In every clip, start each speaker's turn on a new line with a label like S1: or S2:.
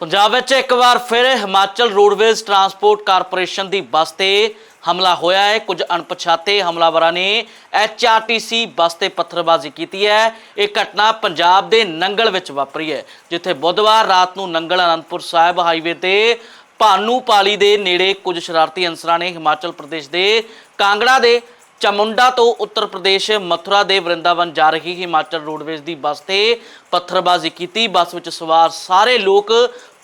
S1: ਪੰਜਾਬ ਵਿੱਚ ਇੱਕ ਵਾਰ ਫਿਰ ਹਿਮਾਚਲ ਰੋਡਵੇਜ਼ ਟਰਾਂਸਪੋਰਟ ਕਾਰਪੋਰੇਸ਼ਨ ਦੀ ਬੱਸ ਤੇ ਹਮਲਾ ਹੋਇਆ ਹੈ। ਕੁਝ ਅਣਪਛਾਤੇ ਹਮਲਾਵਰਾਂ ਨੇ ਐਚਆਰਟੀਸੀ ਬੱਸ ਤੇ ਪੱਥਰਬਾਜ਼ੀ ਕੀਤੀ ਹੈ। ਇਹ ਘਟਨਾ ਪੰਜਾਬ ਦੇ ਨੰਗਲ ਵਿੱਚ ਵਾਪਰੀ ਹੈ, ਜਿੱਥੇ ਬੁੱਧਵਾਰ ਰਾਤ ਨੂੰ ਨੰਗਲ ਅਨੰਦਪੁਰ ਸਾਹਿਬ ਹਾਈਵੇ ਤੇ ਭਾਨੂਪਾਲੀ ਦੇ ਨੇੜੇ ਕੁਝ ਸ਼ਰਾਰਤੀ ਅਨਸਰਾਂ ਨੇ ਹਿਮਾਚਲ ਪ੍ਰਦੇਸ਼ ਦੇ ਕਾਂਗੜਾ ਦੇ ਚਾਮੁੰਡਾ ਤੋਂ ਉੱਤਰ ਪ੍ਰਦੇਸ਼ ਮਥੁਰਾ ਦੇ ਵਰਿੰਦਾਵਨ ਜਾ ਰਹੀ ਹਿਮਾਚਲ ਰੋਡਵੇਜ਼ ਦੀ ਬੱਸ ਤੇ ਪੱਥਰਬਾਜ਼ੀ ਕੀਤੀ। ਬੱਸ ਵਿੱਚ ਸਵਾਰ ਸਾਰੇ ਲੋਕ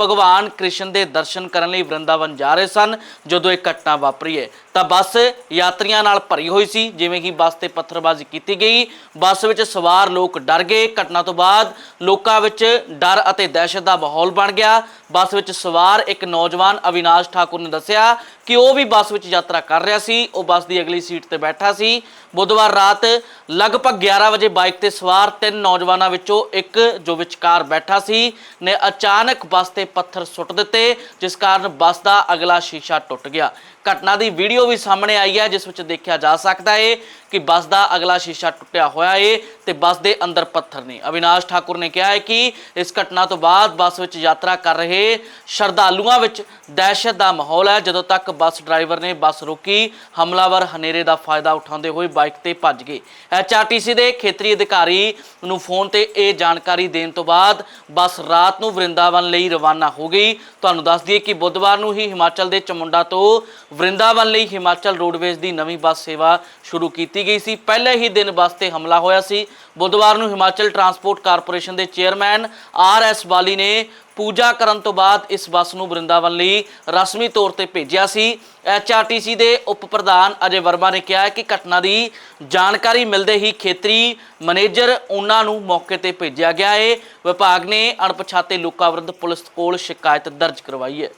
S1: ਭਗਵਾਨ ਕ੍ਰਿਸ਼ਨ ਦੇ ਦਰਸ਼ਨ ਕਰਨ ਲਈ ਵਰਿੰਦਾਵਨ ਜਾ ਰਹੇ ਸਨ। ਜਦੋਂ ਇਹ ਘਟਨਾ ਵਾਪਰੀ ਹੈ, ਤਾਂ ਬੱਸ ਯਾਤਰੀਆਂ ਨਾਲ ਭਰੀ ਹੋਈ ਸੀ, ਜਿਵੇਂ ਕਿ ਬੱਸ ਤੇ ਪੱਥਰਬਾਜ਼ੀ ਕੀਤੀ ਗਈ। ਬੱਸ ਵਿੱਚ ਸਵਾਰ ਲੋਕ ਡਰ ਗਏ। ਘਟਨਾ ਤੋਂ ਬਾਅਦ ਲੋਕਾਂ ਵਿੱਚ ਡਰ ਅਤੇ ਦਹਿਸ਼ਤ ਦਾ ਮਾਹੌਲ ਬਣ ਗਿਆ। ਬੱਸ ਵਿੱਚ ਸਵਾਰ ਇੱਕ ਨੌਜਵਾਨ ਅਵਿਨਾਸ਼ ਠਾਕੁਰ ਨੇ ਦੱਸਿਆ ਕਿ ਉਹ ਵੀ ਬੱਸ ਵਿੱਚ ਯਾਤਰਾ ਕਰ ਰਿਹਾ ਸੀ। ਉਹ ਬੱਸ ਦੀ ਅਗਲੀ ਸੀਟ ਤੇ ਬੈਠਾ ਸੀ। ਬੁੱਧਵਾਰ ਰਾਤ ਲਗਭਗ 11 ਵਜੇ ਬਾਈਕ ਤੇ ਸਵਾਰ ਤਿੰਨ ਨੌਜਵਾਨਾਂ ਵਿੱਚੋਂ ਇੱਕ ਜੋ ਵਿਚਕਾਰ ਬੈਠਾ ਸੀ, ਨੇ ਅਚਾਨਕ ਬੱਸ ਤੇ ਪੱਥਰ ਸੁੱਟ ਦਿੱਤੇ, ਜਿਸ ਕਾਰਨ ਬੱਸ ਦਾ ਅਗਲਾ ਸ਼ੀਸ਼ਾ ਟੁੱਟ ਗਿਆ। ਘਟਨਾ ਦੀ ਵੀਡੀਓ ਵੀ ਸਾਹਮਣੇ ਆਈ ਹੈ, ਜਿਸ ਵਿੱਚ ਦੇਖਿਆ ਜਾ ਸਕਦਾ ਹੈ ਕਿ ਬੱਸ ਦਾ ਅਗਲਾ ਸ਼ੀਸ਼ਾ ਟੁੱਟਿਆ ਹੋਇਆ ਹੈ ਤੇ ਬੱਸ ਦੇ ਅੰਦਰ ਪੱਥਰ ਨੇ। ਅਵਿਨਾਸ਼ ਠਾਕੁਰ ਨੇ ਕਿਹਾ ਹੈ ਕਿ ਇਸ ਘਟਨਾ ਤੋਂ ਬਾਅਦ ਬੱਸ ਵਿੱਚ ਯਾਤਰਾ ਕਰ ਰਹੇ ਸ਼ਰਧਾਲੂਆਂ ਵਿੱਚ ਦਹਿਸ਼ਤ ਦਾ ਮਾਹੌਲ ਹੈ। ਜਦੋਂ ਤੱਕ ਬੱਸ ਡਰਾਈਵਰ ਨੇ ਬੱਸ ਰੋਕੀ, ਹਮਲਾਵਰ ਹਨੇਰੇ ਦਾ ਫਾਇਦਾ ਉਠਾਉਂਦੇ ਹੋਏ ਬਾਈਕ ਤੇ ਭੱਜ ਗਏ। ਐਚਆਰਟੀਸੀ ਦੇ ਖੇਤਰੀ ਅਧਿਕਾਰੀ ਨੂੰ ਫੋਨ ਤੇ ਇਹ ਜਾਣਕਾਰੀ ਦੇਣ ਤੋਂ ਬਾਅਦ ਬੱਸ ਰਾਤ ਨੂੰ ਵਰਿੰਦਾਵਨ ਲਈ ਰਵਾਨਾ ਹੋ ਗਈ। ਤੁਹਾਨੂੰ ਦੱਸ ਦਈਏ ਕਿ ਬੁੱਧਵਾਰ ਨੂੰ ਹੀ ਹਿਮਾਚਲ ਦੇ ਚਮੁੰਡਾ ਤੋਂ ਵਰਿੰਦਾਵਨ ਲਈ ਹਿਮਾਚਲ ਰੋਡਵੇਜ਼ ਦੀ ਨਵੀਂ ਬੱਸ ਸੇਵਾ ਸ਼ੁਰੂ ਕੀਤੀ ਗਈ ਸੀ। ਪਹਿਲੇ ਹੀ ਦਿਨ ਬੱਸ ਤੇ ਹਮਲਾ ਹੋਇਆ ਸੀ। ਬੁੱਧਵਾਰ ਨੂੰ ਹਿਮਾਚਲ ਟਰਾਂਸਪੋਰਟ ਕਾਰਪੋਰੇਸ਼ਨ ਦੇ ਚੇਅਰਮੈਨ ਆਰ ਐਸ ਬਾਲੀ ਨੇ ਪੂਜਾ ਕਰਨ ਤੋਂ ਬਾਅਦ ਇਸ ਬੱਸ ਨੂੰ ਵਰਿੰਦਾਵਨ ਲਈ ਰਸਮੀ ਤੌਰ ਤੇ ਭੇਜਿਆ ਸੀ। ਐਚਆਰਟੀਸੀ ਦੇ ਉਪ ਪ੍ਰਧਾਨ ਅਜੇ ਵਰਮਾ ਨੇ ਕਿਹਾ ਕਿ ਘਟਨਾ ਦੀ ਜਾਣਕਾਰੀ ਮਿਲਦੇ ਹੀ ਖੇਤਰੀ ਮੈਨੇਜਰ ਉਹਨਾਂ ਨੂੰ ਮੌਕੇ ਤੇ ਭੇਜਿਆ ਗਿਆ ਹੈ। ਵਿਭਾਗ ਨੇ ਅਣਪਛਾਤੇ ਲੋਕਾਂ ਵਿਰੁੱਧ ਪੁਲਿਸ ਕੋਲ ਸ਼ਿਕਾਇਤ ਦਰਜ ਕਰਵਾਈ ਹੈ।